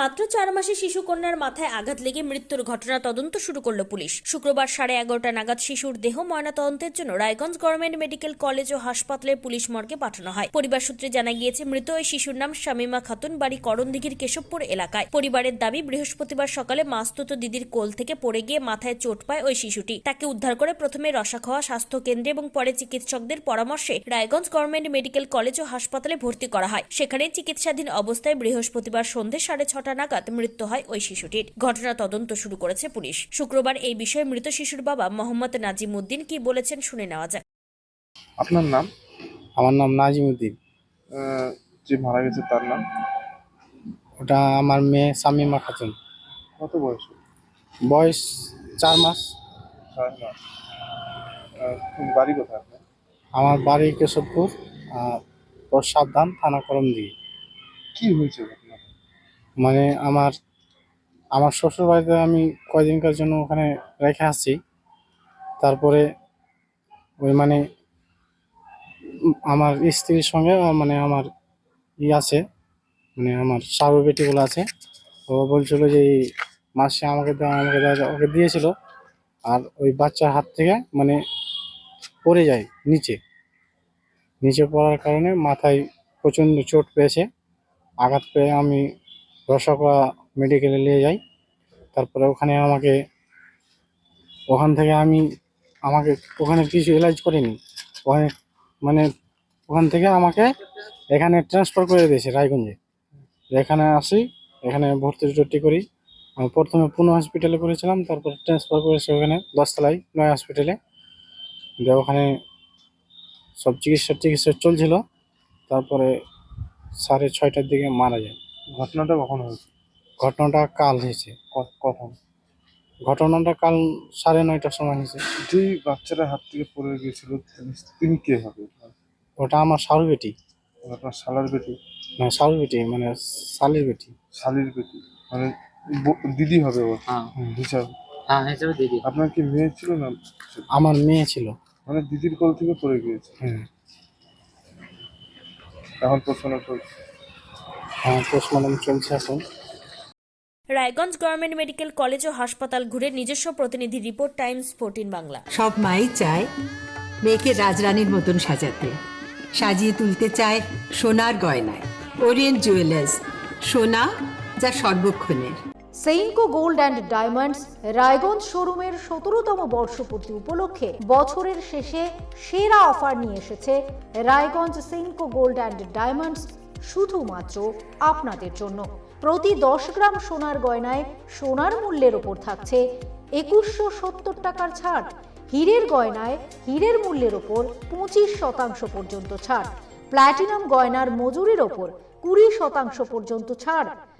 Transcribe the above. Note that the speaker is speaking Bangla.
মাত্র চার মাসে শিশু কন্যার মাথায় আঘাত লেগে মৃত্যুর ঘটনা তদন্ত শুরু করল পুলিশ। শুক্রবার সাড়ে এগারোটা নাগাদ শিশুর দেহ ময়নাতদন্তের জন্য রায়গঞ্জ গভর্নমেন্ট মেডিকেল কলেজ ও হাসপাতালের পুলিশ মর্গে পাঠানো হয়। পরিবার সূত্রে জানা গিয়েছে, মৃত ওই শিশুর নাম শামিমা খাতুন, বাড়ি করণদিঘির কেশবপুর এলাকায়। পরিবারের দাবি, বৃহস্পতিবার সকালে মাস্তুত দিদির কোল থেকে পড়ে গিয়ে মাথায় চোট পায় ওই শিশুটি। তাকে উদ্ধার করে প্রথমে রসাখোয়া স্বাস্থ্য কেন্দ্রে এবং পরে চিকিৎসকদের পরামর্শে রায়গঞ্জ গভর্নমেন্ট মেডিকেল কলেজ ও হাসপাতালে ভর্তি করা হয়। সেখানে চিকিৎসাধীন অবস্থায় বৃহস্পতিবার সন্ধে সাড়ে ছটা নাগাদ মৃত্যু হয় ওই শিশুটির। ঘটনা তদন্ত শুরু করেছে পুলিশ। শুক্রবার এই বিষয়ে মৃত শিশুর বাবা মোহাম্মদ নাজিম উদ্দিন কি বলেছেন শুনে নেওয়া যাক। আপনার নাম? আমার নাম নাজিমুদ্দিন। আহ, যে মারা গেছে তার নাম? ওটা আমার মেয়ে সামিমা খাতুন। কত বয়স? বয়স চার মাস। মাস। বাড়ি কোথায় আপনার? আমার বাড়ি কেশবপুর তোর সাবধান থানা করম দিয়ে কি হয়েছে? মানে আমার আমার শ্বশুর বাড়িতে আমি কয়দিনকার জন্য ওখানে রেখে আসছি। তারপরে ওই মানে আমার স্ত্রীর সঙ্গে মানে আমার ই আছে মানে আমার সারু বেটিগুলো আছে। ও বলছিল যে এই মাসে আমাকে দেওয়া আমাকে দেওয়া, ওকে দিয়েছিল। আর ওই বাচ্চার হাত থেকে মানে পড়ে যায় নিচে। নিচে পড়ার কারণে মাথায় প্রচণ্ড চোট পেয়েছে। আঘাত পেয়ে আমি রসকা মেডিকেলে নিয়ে যাই তারপরে ওখানে আমাকে, ওখান থেকে আমি আমাকে, ওখানে কিছু এলাজ করিনি। ওখানে মানে ওখান থেকে আমাকে এখানে ট্রান্সফার করে দিয়েছে রায়গঞ্জে। এখানে আসি, এখানে ভর্তি টর্তি করি। আমি প্রথমে পুনে হসপিটালে করেছিলাম, তারপর ট্রান্সফার করেছে ওখানে দশতলায়, নয় হসপিটালে দিয়ে ওখানে সব চিকিৎসা চিকিৎসা চলছিল। তারপরে সাড়ে ছয়টার দিকে মারা যায়। ঘটনাটা কখন হয়েছে? ঘটনাটা কাল হয়েছে। ক- কখন? ঘটনাটা কাল সাড়ে নয়টার সময় হয়েছে। যেই বাচ্চাটা হাত থেকে পড়ে গিয়েছিল তিনি- কে হবে? ওটা আমার শাহরু বেটি। আপনার শালার বেটি? না শাহরু বেটি মানে শালির বেটি। শালির বেটি। মানে দিদি হবে ও? হ্যাঁ। হিসাব। হ্যাঁ হিসেবে দিদি। আপনার কি মেয়ে ছিল না আমার মেয়ে ছিল। মানে দিদির কোল থেকে পড়ে গিয়েছে? হ্যাঁ এখন প্রশ্ন চলছে পোস্টমর্টম চলছে এখন। রায়গঞ্জ গভর্নমেন্ট মেডিকেল কলেজ ও হাসপাতাল ঘুরে নিজস্ব প্রতিনিধি রিপোর্ট টাইমস ফোরটিন বাংলা। সব মাই চায় মেয়েকে রাজরানীর মতন সাজাতে। সাজিয়ে তুলতে চায় সোনার গয়নায়। ওরিয়েন্ট জুয়েলার্স সোনা যা সর্বক্ষণের। Senco gold and diamonds Raiganj শোরুমের সতেরোতম বর্ষপূর্তি উপলক্ষে বছরের শেষে সেরা অফার নিয়ে এসেছে Raiganj Senco gold and diamonds শুধুমাত্র আপনাদের জন্য। প্রতি দশ গ্রাম সোনার গয়নায় সোনার মূল্যের ওপর থাকছে একুশশো সত্তর টাকার ছাড়। হীরের গয়নায় হীরের মূল্যের ওপর পঁচিশ শতাংশ পর্যন্ত ছাড়। প্ল্যাটিনাম গয়নার মজুরির ওপর কুড়ি শতাংশ পর্যন্ত ছাড়।